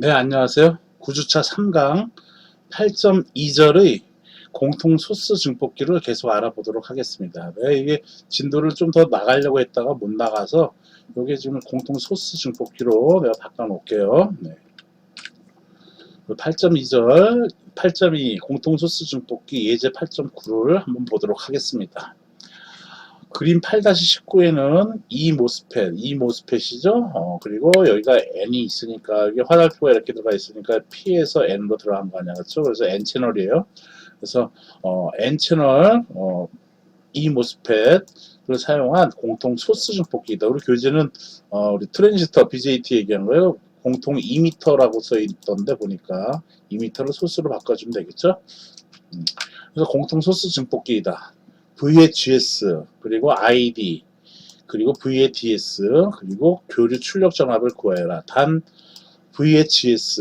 네, 안녕하세요. 구주차 3강 8.2절의 공통 소스 증폭기를 계속 알아보도록 하겠습니다. 네, 이게 진도를 좀 더 나가려고 했다가 못 나가서 이게 지금 공통 소스 증폭기로 내가 바꿔 놓을게요. 네. 8.2절, 8.2 공통 소스 증폭기 예제 8.9를 한번 보도록 하겠습니다. 그림 8-19에는 E 모스펫, E 모스펫이죠. 어, 그리고 여기가 N이 있으니까 여기 화살표가 이렇게 들어가 있으니까 P에서 N로 들어간 거 아니야, 그렇죠? 그래서 N 채널이에요. 그래서 어, N 채널 어, E 모스펫을 사용한 공통 소스 증폭기이다. 우리 교재는 어, 우리 트랜지스터 BJT 얘기한 거예요. 공통 2m라고 써 있던데 보니까 2m를 소스로 바꿔주면 되겠죠. 음, 그래서 공통 소스 증폭기이다. VHS 그리고 ID 그리고 VHS 그리고 교류 출력 전압을 구해라. 단 VHS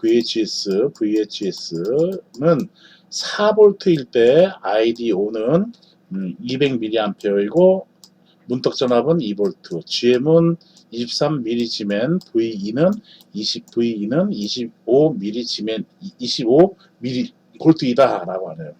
VHS VHS는 4V일 때 ID5는 200mA이고 문턱 전압은 2V, GM은 23mg면 V2는 20 V2는 25mg면 25mV이다라고 하네요.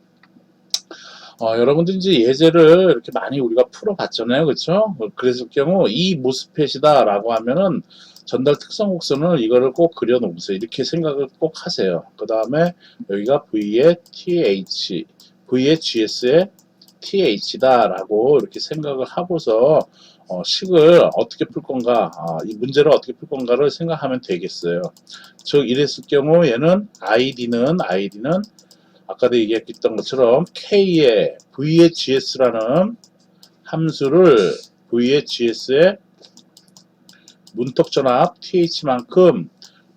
어, 여러분들 이제 예제를 이렇게 많이 우리가 풀어봤잖아요. 그렇죠? 그랬을 경우 이 모스펫이다 라고 하면은 전달 특성 곡선을 이거를 꼭 그려 놓으세요. 이렇게 생각을 꼭 하세요. 그 다음에 여기가 V의 TH, V의 GS의 TH다 라고 이렇게 생각을 하고서 어, 식을 어떻게 풀 건가, 아, 이 문제를 어떻게 풀 건가를 생각하면 되겠어요. 즉 이랬을 경우 얘는 ID는 ID는 아까도 얘기했던 것처럼 K의 VHS라는 함수를 VHS의 문턱 전압 TH만큼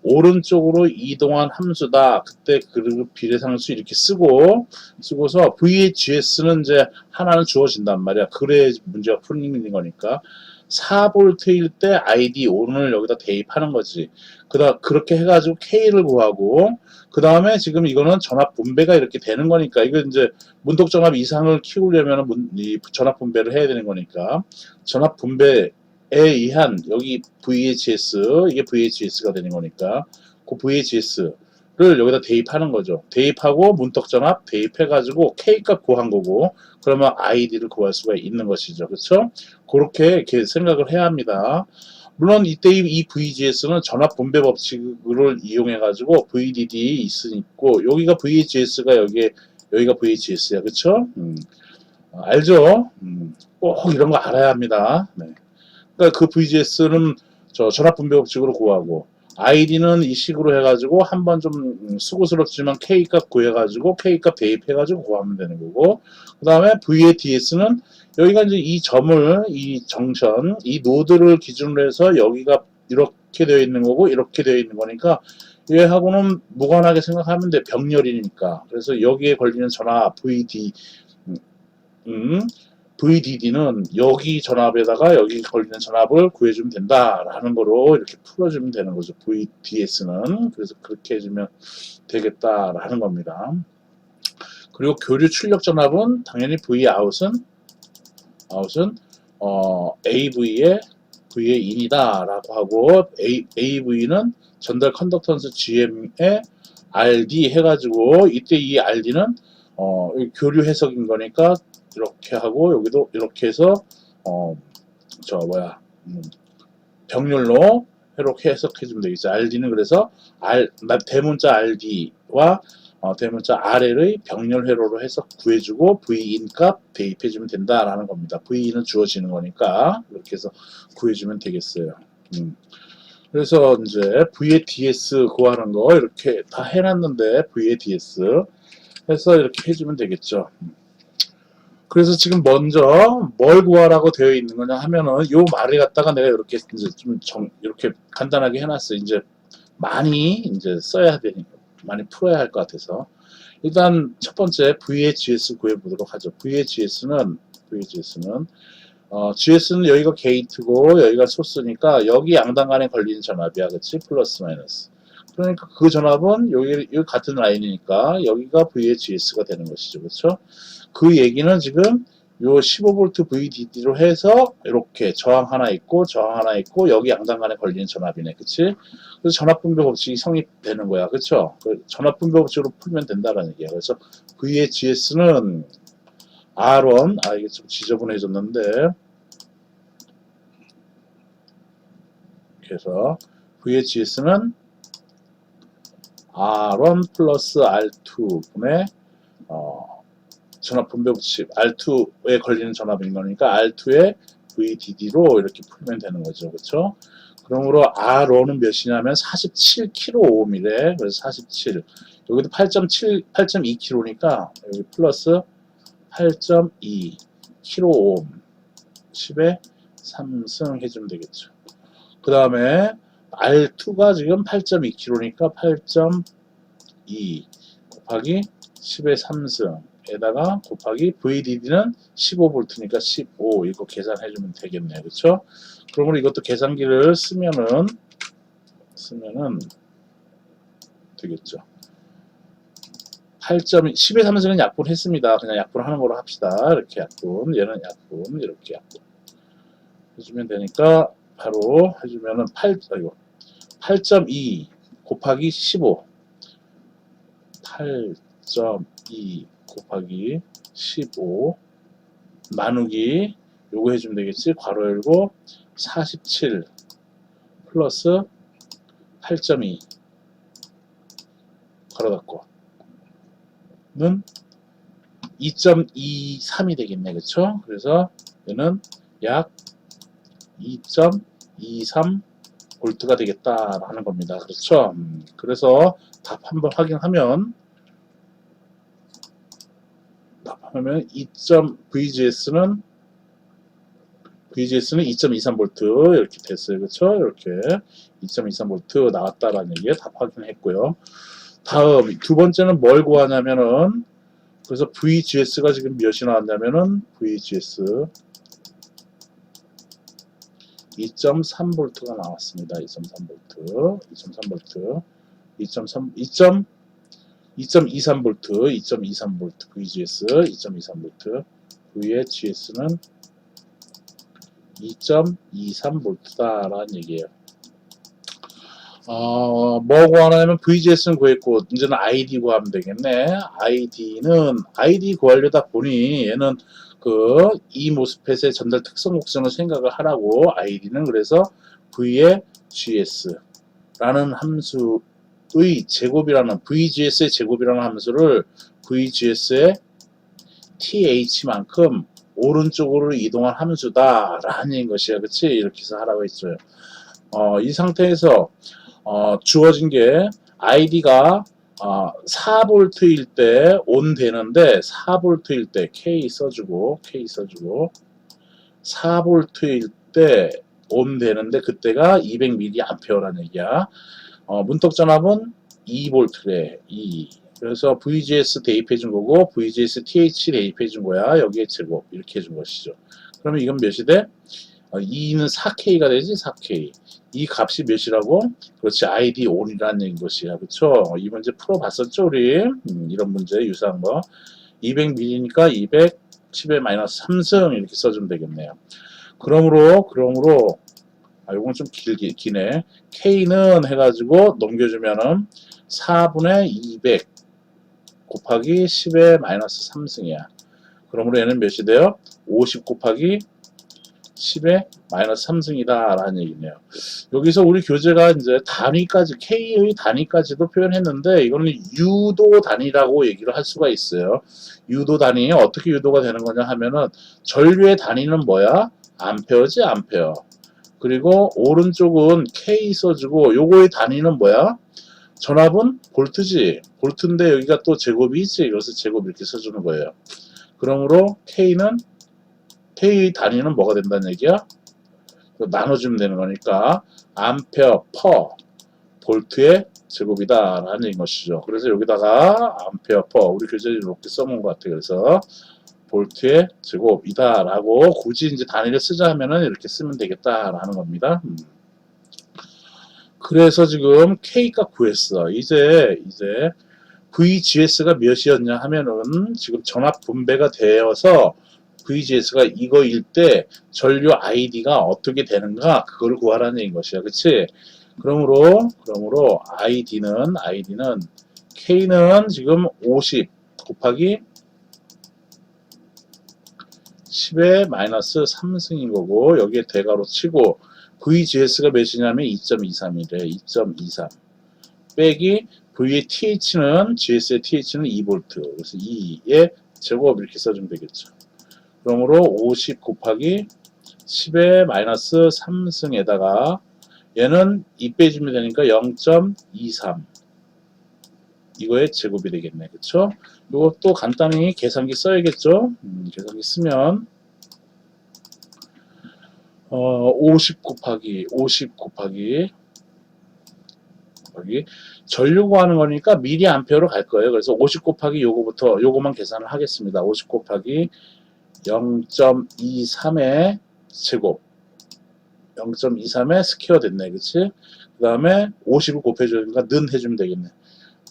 오른쪽으로 이동한 함수다. 그때 그 비례상수 이렇게 쓰고 쓰고서 VHS는 이제 하나는 주어진단 말이야. 그래 문제가 풀리는 거니까 4V일 때 ID 5를 여기다 대입하는 거지. 그다 그렇게 해가지고 K를 구하고 그 다음에 지금 이거는 전압 분배가 이렇게 되는 거니까 이거 이제 문턱 전압 이상을 키우려면 문, 이 전압 분배를 해야 되는 거니까 전압 분배에 의한 여기 VHS 이게 VHS가 되는 거니까 그 VHS 를 여기다 대입하는 거죠. 대입하고 문턱 전압 대입해가지고 K 값 구한 거고 그러면 ID를 구할 수가 있는 것이죠. 그렇죠? 그렇게 이렇게 생각을 해야 합니다. 물론 이때 이 VGS는 전압 분배 법칙을 이용해 가지고 VDD 있으니까 여기가 VHS가 여기에 여기가 VHS야 그쵸? 음, 어, 알죠? 음, 꼭 이런 거 알아야 합니다. 네. 그러니까 그 VGS는 저 전압 분배 법칙으로 구하고 ID는 이 식으로 해가지고 한번 좀 수고스럽지만 K 값 구해가지고 K 값 대입해가지고 구하면 되는 거고 그 다음에 VADS는 여기가 이제 이 점을 이 정션 이 노드를 기준으로 해서 여기가 이렇게 되어 있는 거고 이렇게 되어 있는 거니까 얘하고는 무관하게 생각하면 돼. 병렬이니까. 그래서 여기에 걸리는 전압 VD 음, VDD는 여기 전압에다가 여기 걸리는 전압을 구해주면 된다라는 거로 이렇게 풀어주면 되는 거죠. VDS는 그래서 그렇게 해주면 되겠다라는 겁니다. 그리고 교류 출력 전압은 당연히 V 아웃은 아웃은 어, AV의 V의 인이다라고 하고 A, AV는 전달 컨덕턴스 GM의 RD 해가지고 이때 이 RD는 어, 교류 해석인 거니까 이렇게 하고 여기도 이렇게 해서 어, 저 뭐야 음, 병렬로 이렇게 해석해 주면 되겠죠. RD는 그래서 R 대문자 RD와 어, 대문자 RL의 병렬 회로로 해서 구해주고 V인 값 대입해 주면 된다라는 겁니다. V는 주어지는 거니까 이렇게 해서 구해주면 되겠어요. 음. 그래서 이제 V의 DS 구하는 거 이렇게 다 해놨는데 V의 DS 해서 이렇게 해주면 되겠죠. 그래서 지금 먼저 뭘 구하라고 되어 있는 거냐 하면은 요 말을 갖다가 내가 이렇게 이제 좀 정, 이렇게 간단하게 해놨어요. 이제 많이 이제 써야 되니까. 많이 풀어야 할 것 같아서 일단 첫 번째 VHS 구해보도록 하죠. VHS는 VHS는 어, GS는 여기가 게이트고 여기가 소스니까 여기 양당 간에 걸리는 전압이야, 그렇지? 플러스 마이너스. 그러니까 그 전압은 여기, 여기 같은 라인이니까 여기가 VHS가 되는 것이죠, 그렇죠? 그 얘기는 지금 요 15V VDD로 해서 이렇게 저항 하나 있고 저항 하나 있고 여기 양단 간에 걸리는 전압이네. 그치? 그래서 전압분배 법칙이 성립되는 거야. 그쵸 그 전압분배 법칙으로 풀면 된다라는 얘기야. 그래서 VHS는 R1 아 이게 좀 지저분해졌는데 그래서 VHS는 R1 플러스 R2 분의 어, 전압 분배법칙 R2에 걸리는 전압인 거니까 R2의 VDD로 이렇게 풀면 되는 거죠. 그렇죠? 그러므로 R1은 몇이냐면 47kΩ이래. 그래서 47. 여기도 8.7, 8.2kΩ니까 여기 플러스 8.2kΩ 10에 3승 해주면 되겠죠. 그 다음에 R2가 지금 8.2kg니까 8.2 곱하기 10의 3승에다가 곱하기 VDD는 15V니까 15 이거 계산해주면 되겠네요. 그쵸? 그러면 이것도 계산기를 쓰면은 쓰면은 되겠죠. 8. 10의 3승은 약분했습니다. 그냥 약분하는 걸로 합시다. 이렇게 약분, 얘는 약분, 이렇게 약분 해주면 되니까 바로 해주면은 8, 아이고, 8.2 곱하기 15. 8.2 곱하기 15 나누기 요거 해주면 되겠지. 괄호 열고 47 플러스 8.2 괄호 닫고 는 2.23이 되겠네. 그쵸? 그래서 얘는 약 2.23 볼트가 되겠다라는 겁니다. 그렇죠? 음, 그래서 답 한번 확인하면 답하면 2. VGS는 VGS는 2.23 볼트 이렇게 됐어요. 그렇죠? 이렇게 2.23 볼트 나왔다라는 얘기에 답 확인했고요. 다음 두 번째는 뭘 구하냐면은 그래서 VGS가 지금 몇이 나왔냐면은 VGS 2.3V가 나왔습니다. 2.3V, 2.3V, 2.3, 2. 2.23V, 2.23V VGS, 2.23V, VHS는 2.23V다라는 얘기예요. 어, 뭐 구하냐면 VGS는 구했고, 이제는 ID 구하면 되겠네. ID는, ID 구하려다 보니 얘는 그, 이 모스펫의 전달 특성 곡선을 생각을 하라고 ID는 그래서 V의 GS라는 함수의 제곱이라는, VGS의 제곱이라는 함수를 VGS의 TH만큼 오른쪽으로 이동한 함수다라는 것이야. 그치? 이렇게 해서 하라고 했어요. 어, 이 상태에서 어, 주어진 게 ID가 어, 4V일 때 온 되는데 4V일 때 K 써주고 K 써주고 4V일 때 온 되는데 그때가 200mA라는 얘기야. 어, 문턱 전압은 2V래. 2. 그래서 VGS 대입해 준 거고 VGS TH 대입해 준 거야. 여기에 제곱 이렇게 해 준 것이죠. 그러면 이건 몇이 돼? 어, 2는 4K가 되지 4K. 이 값이 몇이라고? 그렇지 ID on이라는 얘기인 것이야. 그쵸? 이 문제 풀어봤었죠 우리? 음, 이런 문제 유사한 거. 200ml니까 200 10의 마이너스 3승 이렇게 써주면 되겠네요. 그러므로 그러므로 아 요건 좀 길게 기네. K는 해가지고 넘겨주면은 4분의 200 곱하기 10의 마이너스 3승이야. 그러므로 얘는 몇이 돼요? 50 곱하기 10의 마이너스 3승이다 라는 얘기네요. 여기서 우리 교재가 이제 단위까지 K의 단위까지도 표현했는데 이거는 유도 단위라고 얘기를 할 수가 있어요. 유도 단위 어떻게 유도가 되는 거냐 하면은 전류의 단위는 뭐야? 암페어지 암페어. 그리고 오른쪽은 K 써주고 요거의 단위는 뭐야? 전압은 볼트지. 볼트인데 여기가 또 제곱이 있지. 그래서 제곱 이렇게 써주는 거예요. 그러므로 K는 K 단위는 뭐가 된다는 얘기야? 나눠주면 되는 거니까 암페어 퍼 볼트의 제곱이다 라는 것이죠. 그래서 여기다가 암페어 퍼 우리 교재에 이렇게 써놓은 것 같아요. 그래서 볼트의 제곱이다 라고 굳이 이제 단위를 쓰자 하면은 이렇게 쓰면 되겠다 라는 겁니다. 음. 그래서 지금 K가 구했어. 이제 이제 VGS가 몇이었냐 하면은 지금 전압 분배가 되어서 VGS가 이거일 때 전류 ID가 어떻게 되는가 그걸 구하라는 얘기인 것이야. 그치? 그러므로 그러므로 ID는 ID는 K는 지금 50 곱하기 10의 마이너스 3승인 거고 여기에 대괄호 치고 VGS가 몇이냐면 2.23이래 2.23 빼기 V의 TH는 GS의 TH는 2V 그래서 2의 제곱 이렇게 써주면 되겠죠 그러므로 50 곱하기 10의 마이너스 3승에다가 얘는 2 빼주면 되니까 0.23 이거의 제곱이 되겠네 그쵸 또 간단히 계산기 써야겠죠 음, 계산기 쓰면 어, 50 곱하기 50 곱하기 곱하기 전류 구하는 거니까 미리 암페어로 갈 거예요. 그래서 50 곱하기 요거부터 요거만 계산을 하겠습니다. 50 곱하기 0.23의 제곱 0.23의 스퀘어 됐네. 그치? 그 다음에 50을 곱해주니까 는 해주면 되겠네.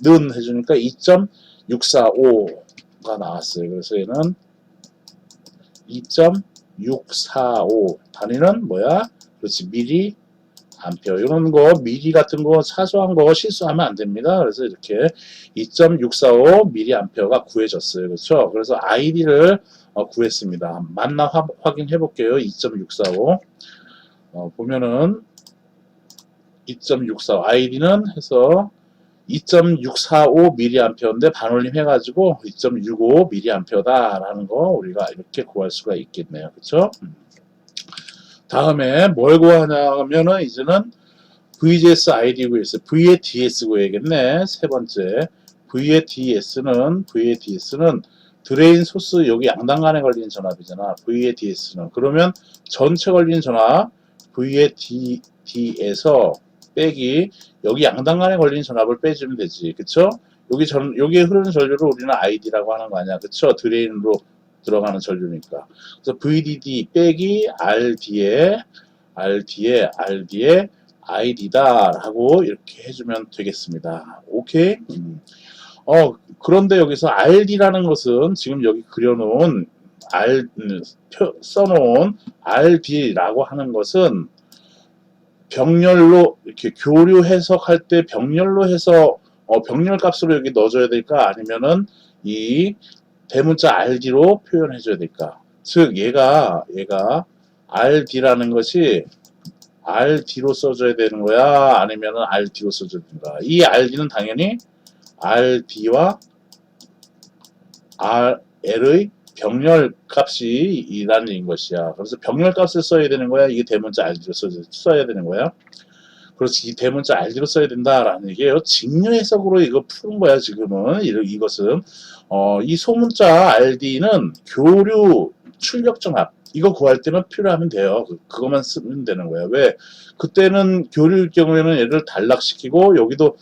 는 해주니까 2.645가 나왔어요. 그래서 얘는 2.645 단위는 뭐야? 그렇지 미리 암페어 이런 거 미리 같은 거 사소한 거 실수하면 안 됩니다. 그래서 이렇게 2.645 미리 암페어가 구해졌어요. 그렇죠? 그래서 ID를 어, 구했습니다. 맞나 화- 확인해 볼게요. 2.645 어, 보면은 2.645 ID는 해서 2.645 mA인데 반올림 해가지고 2.65 mA다라는 거 우리가 이렇게 구할 수가 있겠네요. 그렇죠? 다음에 뭘 구하냐면은 이제는 VGS ID 구했어. V의 DS 구해야겠네. 세 번째 V의 DS는 V의 DS는 드레인 소스 여기 양단간에 걸리는 전압이잖아. V의 DS는 그러면 전체 걸리는 전압 V의 D, D에서 빼기 여기 양단간에 걸리는 전압을 빼주면 되지. 그쵸? 여기 전, 여기에 흐르는 전류를 우리는 ID라고 하는 거 아니야. 그쵸? 드레인으로 들어가는 전류니까. 그래서 VDD 빼기 RD에, RD에, RD에 ID다 라고 이렇게 해주면 되겠습니다. 오케이? 음. 어, 그런데 여기서 RD라는 것은 지금 여기 그려놓은 R, 써놓은 RD라고 하는 것은 병렬로 이렇게 교류 해석할 때 병렬로 해서 어, 병렬 값으로 여기 넣어줘야 될까 아니면은 이 대문자 RD로 표현해줘야 될까 즉 얘가 얘가 RD라는 것이 RD로 써줘야 되는 거야 아니면 은 RD로 써줘야 되는가 이 RD는 당연히 RD와 RL의 병렬 값이 이라는 것이야. 그래서 병렬 값을 써야 되는 거야. 이게 대문자 RD로 써, 써야 되는 거야. 그렇지. 이 대문자 RD로 써야 된다라는 얘기예요. 직류 해석으로 이거 푸는 거야, 지금은. 이- 이것은. 어, 이 소문자 RD는 교류 출력 정합. 이거 구할 때는 필요하면 돼요. 그- 그것만 쓰면 되는 거야. 왜? 그때는 교류일 경우에는 얘를 단락시키고 여기도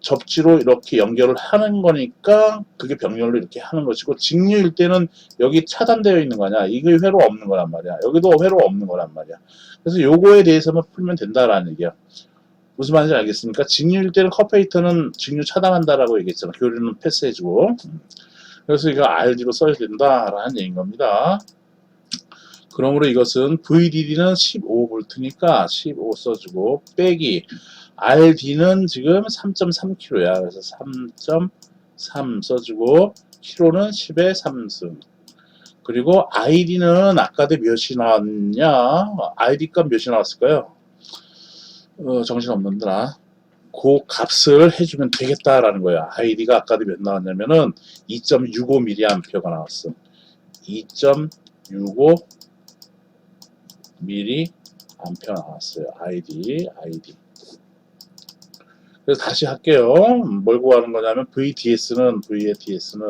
접지로 이렇게 연결을 하는 거니까 그게 병렬로 이렇게 하는 것이고 직류일 때는 여기 차단되어 있는 거냐 이게 회로 없는 거란 말이야 여기도 회로 없는 거란 말이야 그래서 요거에 대해서만 풀면 된다라는 얘기야 무슨 말인지 알겠습니까 직류일 때는 커페이터는 직류 차단한다라고 얘기했잖아 교류는 패스해주고 음. 그래서 이거 RD로 써야 된다라는 얘기인 겁니다 그러므로 이것은 VDD는 15V니까 15 써주고 빼기 RD는 지금 3.3kg야. 그래서 3.3 써주고 kg는 10의 3승. 그리고 ID는 아까 대 몇이 나왔냐? ID 값 몇이 나왔을까요? 어, 정신없는데 나. 그 값을 해주면 되겠다라는 거야. ID가 아까 몇 나왔냐면은 2.65mA가 나왔어. 2.65 mA 나왔어요. ID, ID. 그래서 다시 할게요. 뭘 구하는 거냐면 VDS는 V의 DS는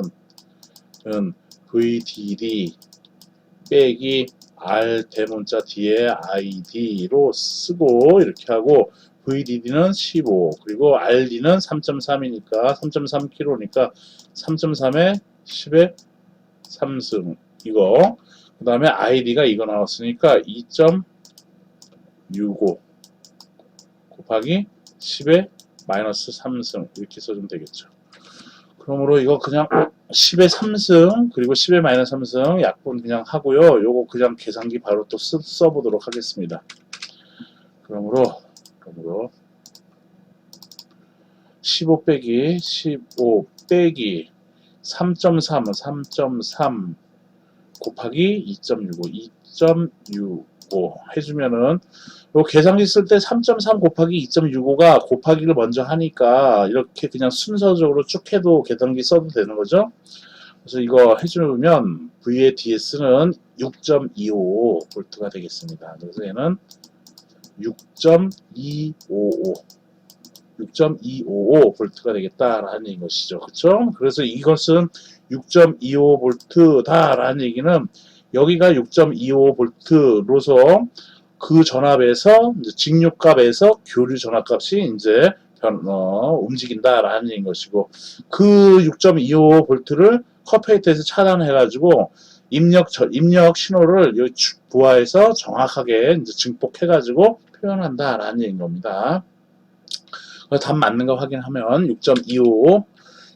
은 VDD 빼기 R 대문자 뒤에 ID로 쓰고 이렇게 하고 VDD는 15 그리고 RD는 3.3이니까 3.3kg니까 3.3에 10에 3승 이거 그 다음에 ID가 이거 나왔으니까 2.65 곱하기 10에 마이너스 3승 이렇게 써주면 되겠죠. 그러므로 이거 그냥 10의 3승 그리고 10의 마이너스 3승 약분 그냥 하고요. 요거 그냥 계산기 바로 또 쓰, 써보도록 하겠습니다. 그러므로 그러므로 15 빼기 15 빼기 3.3은 3.3 곱하기 2.65 2.65 해주면은 요 계산기 쓸 때 3.3 곱하기 2.65가 곱하기를 먼저 하니까 이렇게 그냥 순서적으로 쭉 해도 계산기 써도 되는 거죠. 그래서 이거 해주면 V의 DS는 6.25 볼트가 되겠습니다. 그래서 얘는 6.255 6.255 볼트가 되겠다라는 것이죠. 그렇죠? 그래서 이것은 6.25 볼트다라는 얘기는 여기가 6.25 볼트로서 그 전압에서 직류값에서 교류 전압값이 이제 변, 어, 움직인다라는 것이고 그 6.25 볼트를 커페이트에서 차단해가지고 입력 저, 입력 신호를 여기 주- 부하에서 정확하게 이제 증폭해가지고 표현한다라는 얘기인 겁니다. 답 맞는 거 확인하면 6.25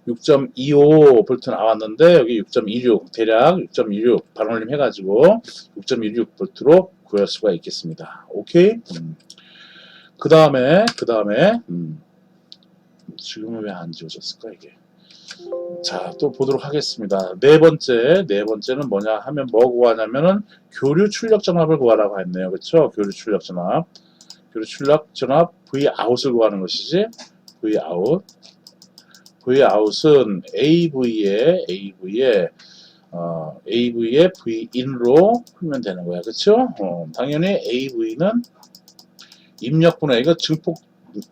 6.25 볼트 나왔는데 여기 6.26 대략 6.26 반올림 해가지고 6.16 볼트로 구할 수가 있겠습니다. 오케이? 그 다음에 그 다음에 음, 지금은 왜 안 지워졌을까 이게? 자, 또 보도록 하겠습니다. 네 번째, 네 번째는 뭐냐 하면 뭐 구하냐면은 교류 출력 전압을 구하라고 했네요. 그렇죠? 교류 출력 전압. 교류 출력 전압 V 아웃을 구하는 것이지. V 아 웃. V 아웃은 AV에 AV에 어, AV에 V in으로 풀면 되는 거야. 그렇죠? 어, 당연히 AV는 입력분해 이거 증폭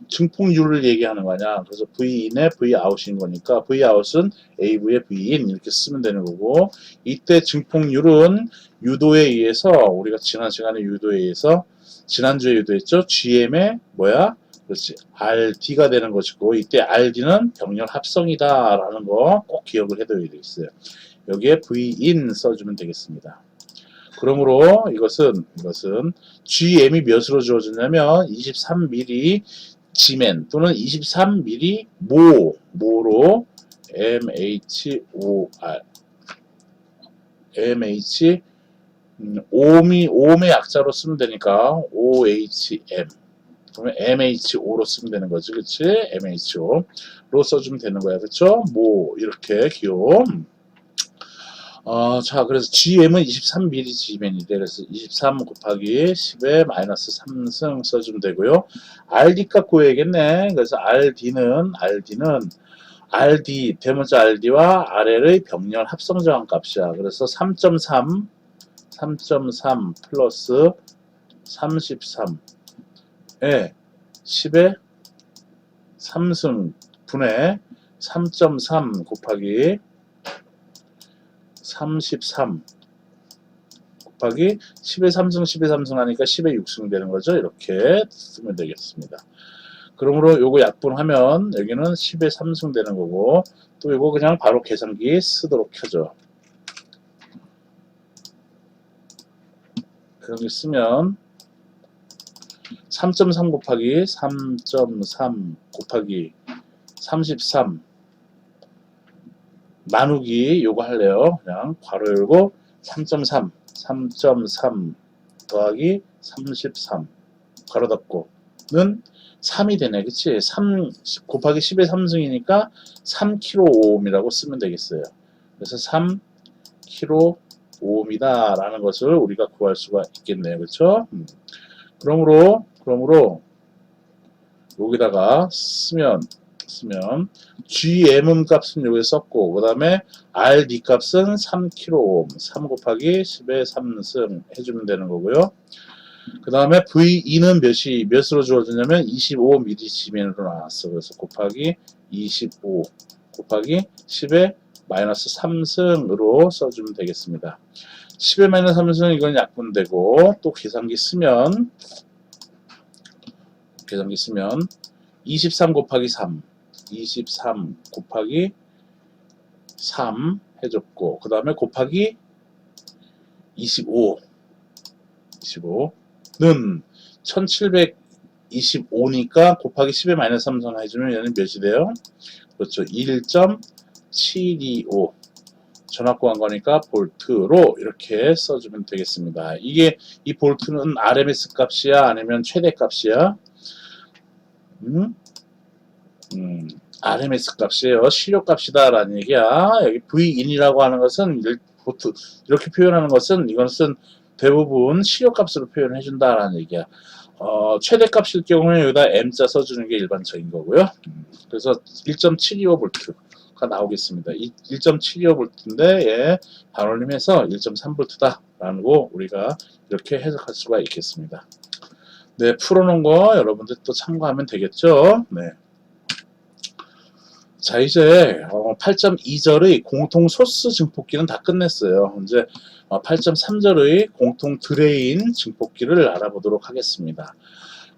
증폭률을 얘기하는 거냐. 그래서 V in에 V out인 거니까 V out은 AV에 V in 이렇게 쓰면 되는 거고 이때 증폭률은 유도에 의해서 우리가 지난 시간에 유도에 의해서 지난주에 유도했죠. GM의 뭐야? 그렇지. RD가 되는 것이고 이때 RD는 병렬 합성이다 라는 거 꼭 기억을 해둬야 되겠어요. 여기에 V in 써주면 되겠습니다. 그러므로 이것은 이것은 GM이 몇으로 주어졌냐면 23mm G맨 또는 23mm 모 모로 MHOR MH 음, 오미 오음의 약자로 쓰면 되니까 OHM 그러면 MHO로 쓰면 되는 거지 그치 MHO로 써주면 되는 거야 그쵸 뭐 이렇게 기용 어, 자, 그래서 GM은 23mm G맨이래. 그래서 23 곱하기 10에 마이너스 3승 써주면 되고요. RD 값 구해야겠네. 그래서 RD는, RD는, RD, 대문자 RD와 RL의 병렬 합성 저항 값이야. 그래서 3.3, 3.3 플러스 33 에 10에 3승 분의 3.3 곱하기 33 곱하기 10의 3승 10의 3승 하니까 10의 6승 되는 거죠. 이렇게 쓰면 되겠습니다. 그러므로 요거 약분하면 여기는 10의 3승 되는 거고 또 이거 그냥 바로 계산기 쓰도록 켜줘. 계산기 쓰면 3.3 곱하기 3.3 곱하기 33 나누기 요거 할래요. 그냥 괄호 열고 3.3 3.3 더하기 33 괄호 닫고는 3이 되네. 그치? 3 곱하기 10의 3승이니까 3kΩ이라고 쓰면 되겠어요. 그래서 3kΩ이다 라는 것을 우리가 구할 수가 있겠네요. 음. 그러므로 그러므로 여기다가 쓰면 쓰면 GM 값은 여기 썼고 그 다음에 RD 값은 3kΩ 3 곱하기 10의 3승 해주면 되는 거고요. 그 다음에 VE는 몇이 몇으로 주어지냐면 25mg으로 나왔어. 그래서 곱하기 25 곱하기 10의 마이너스 3승으로 써주면 되겠습니다. 10의 마이너스 3승 이건 약분되고 또 계산기 쓰면 계산기 쓰면 23 곱하기 3 23 곱하기 3 해줬고 그 다음에 곱하기 25 25는 1725니까 곱하기 10의 마이너스 3성 해주면 얘는 몇이 돼요? 그렇죠 1.725 전압 구한 거니까 볼트로 이렇게 써주면 되겠습니다. 이게 이 볼트는 RMS 값이야 아니면 최대 값이야? 음? 음, RMS 값이에요. 실효 값이다라는 얘기야. 여기 V인이라고 하는 것은 일- 보트 이렇게 표현하는 것은 이것은 대부분 실효 값으로 표현해 준다라는 얘기야. 어, 최대 값일 경우에 여기다 M자 써주는 게 일반적인 거고요. 음, 그래서 1.725V가 나오겠습니다. 1.725V인데 예, 반올림해서 1.3V다라고 우리가 이렇게 해석할 수가 있겠습니다. 네, 풀어놓은 거 여러분들 또 참고하면 되겠죠. 네. 자, 이제 8.2절의 공통 소스 증폭기는 다 끝냈어요. 이제 8.3절의 공통 드레인 증폭기를 알아보도록 하겠습니다.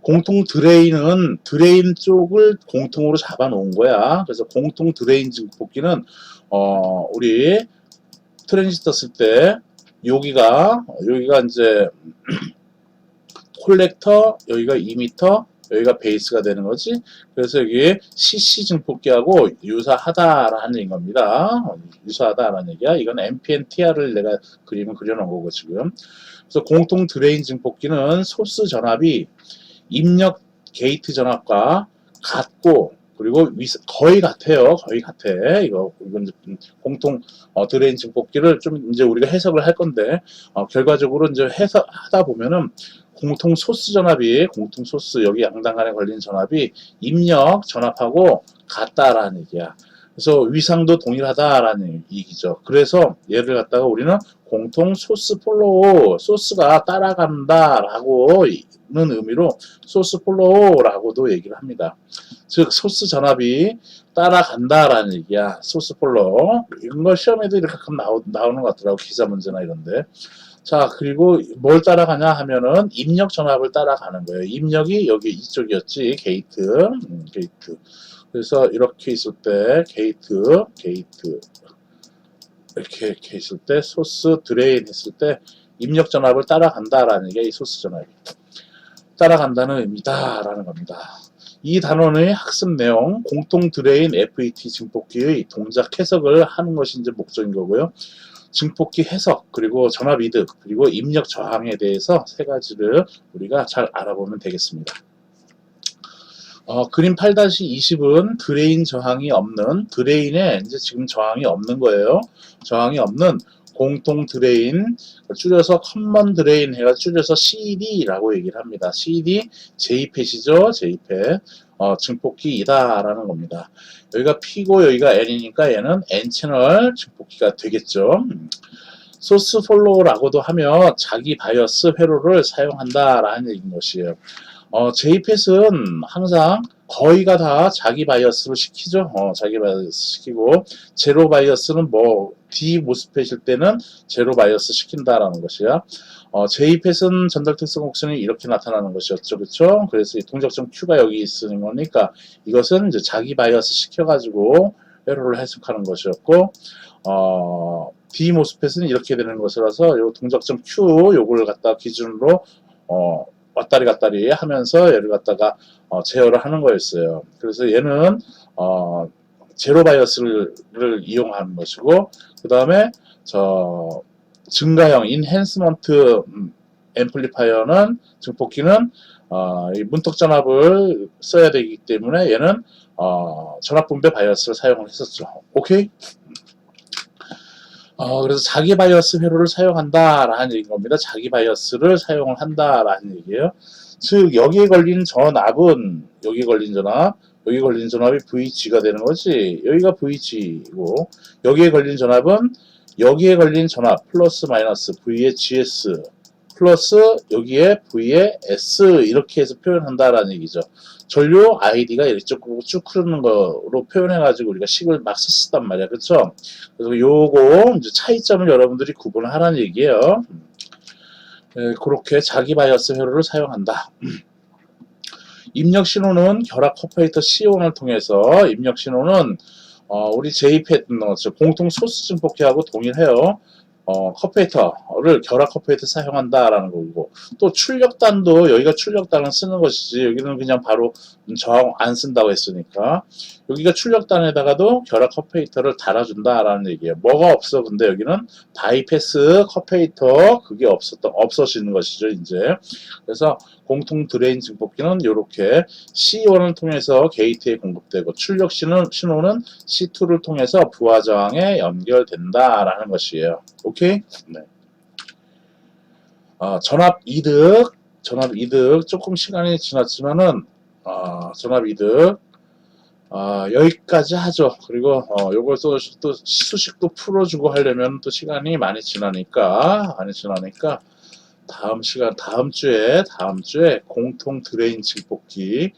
공통 드레인은 드레인 쪽을 공통으로 잡아 놓은 거야. 그래서 공통 드레인 증폭기는 어, 우리 트랜지스터 쓸 때 여기가 여기가 이제 콜렉터, 여기가 2m, 여기가 베이스가 되는 거지. 그래서 여기 CC 증폭기하고 유사하다라는 겁니다. 유사하다라는 얘기야. 이건 MPNTR을 내가 그림을 그려놓은 거고 지금. 그래서 공통 드레인 증폭기는 소스 전압이 입력 게이트 전압과 같고 그리고 위, 거의 같아요. 거의 같아. 이거 이건 공통 어, 드레인 증폭기를 좀 이제 우리가 해석을 할 건데 어, 결과적으로 이제 해석하다 보면은 공통 소스 전압이 공통 소스 여기 양당 간에 걸린 전압이 입력 전압하고 같다라는 얘기야. 그래서 위상도 동일하다라는 얘기죠. 그래서 얘를 갖다가 우리는 공통 소스 폴로우 소스가 따라간다라고 는 의미로 소스 폴로우라고도 얘기를 합니다. 즉 소스 전압이 따라간다라는 얘기야. 소스 폴로우 이런 거 시험에도 이렇게 가끔 나오, 나오는 것 같더라고 기사 문제나 이런데. 자, 그리고 뭘 따라가냐 하면은 입력 전압을 따라가는 거예요. 입력이 여기 이쪽이었지. 게이트. 음, 게이트. 그래서 이렇게 있을 때 게이트, 게이트. 이렇게, 이렇게 있을 때 소스 드레인 했을 때 입력 전압을 따라간다라는 게 이 소스 전압이 따라간다는 의미다라는 겁니다. 이 단원의 학습 내용, 공통 드레인 FET 증폭기의 동작 해석을 하는 이제 목적인 거고요. 증폭기 해석, 그리고 전압 이득, 그리고 입력 저항에 대해서 세 가지를 우리가 잘 알아보면 되겠습니다. 어, 그림 8-20은 드레인 저항이 없는, 드레인에 이제 지금 저항이 없는 거예요. 저항이 없는 공통 드레인, 줄여서 커먼 드레인 해가 줄여서 CD라고 얘기를 합니다. CD, J팻이죠. J팻. 어, 증폭기이다라는 겁니다. 여기가 P고 여기가 N이니까 얘는 N채널 증폭기가 되겠죠. 음. 소스 폴로우라고도 하며 자기 바이어스 회로를 사용한다라는 얘기인 것이에요. 어, JPET은 항상 거의가 다 자기 바이어스로 시키죠. 어, 자기 바이어스 시키고 제로 바이어스는 뭐 D 모스펫일 때는 제로 바이어스 시킨다라는 것이야. 어, JPET은 전달 특성 곡선이 이렇게 나타나는 것이었죠. 그렇죠? 그래서 이 동적점 Q가 여기 있는 거니까 이것은 이제 자기 바이어스 시켜가지고 회로를 해석하는 것이었고 어, D 모스펫은 이렇게 되는 것이라서 요 동적점 Q 요걸 갖다 기준으로 어, 왔다리 갔다리 하면서 얘를 갖다가 어, 제어를 하는 거였어요. 그래서 얘는 어, 제로 바이어스를 이용하는 것이고 그 다음에 저 증가형 인핸스먼트 앰플리파이어는 증폭기는 어, 이 문턱 전압을 써야 되기 때문에 얘는 어, 전압 분배 바이어스를 사용을 했었죠. 오케이? 어, 그래서 자기 바이어스 회로를 사용한다라는 얘기인 겁니다. 자기 바이어스를 사용을 한다라는 얘기예요. 즉 여기에 걸린 전압은 여기 걸린 전압, 여기 걸린 전압이 VG가 되는 거지. 여기가 VG이고 여기에 걸린 전압은 여기에 걸린 전압 플러스 마이너스 V의 GS 플러스 여기에 V의 S 이렇게 해서 표현한다라는 얘기죠. 전류 ID가 이쪽으로 쭉 흐르는 거로 표현해가지고 우리가 식을 막 썼단 말이야. 그쵸? 그래서 요거 이제 차이점을 여러분들이 구분하라는 얘기예요. 예, 그렇게 자기 바이어스 회로를 사용한다. 입력 신호는 결합 커퍼레이터 C1을 통해서 입력 신호는 어, 우리 JPET, 어, 저 공통 소스 증폭기하고 동일해요. 어, 컵페이터를 결합 컵페이터 사용한다라는 거고 또 출력단도 여기가 출력단을 쓰는 것이지 여기는 그냥 바로 정안 쓴다고 했으니까 여기가 출력단에다가도 결합 컵페이터를 달아준다라는 얘기예요. 뭐가 없어? 근데 여기는 바이패스 컵페이터 그게 없었던 없어지는 것이죠 이제. 그래서 공통 드레인 증폭기는 이렇게 C1을 통해서 게이트에 공급되고 출력 신호, 신호는 C2를 통해서 부하 저항에 연결된다라는 것이에요. 오케이? 네. 어, 전압 이득, 전압 이득 조금 시간이 지났지만은 어, 전압 이득 아, 여기까지 하죠. 그리고 어, 요걸 또, 또 수식도 풀어주고 하려면 또 시간이 많이 지나니까 많이 지나니까 다음 시간 다음 주에 다음 주에 공통 드레인 증폭기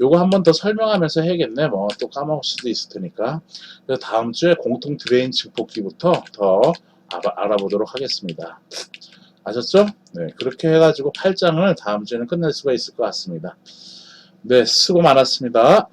요거 한 번 더 설명하면서 해야겠네. 뭐 또 까먹을 수도 있을 테니까. 그래서 다음 주에 공통 드레인 증폭기부터 더 알아, 알아 보도록 하겠습니다. 아셨죠? 네, 그렇게 해가지고 8장을 다음 주에는 끝낼 수가 있을 것 같습니다. 네, 수고 많았습니다.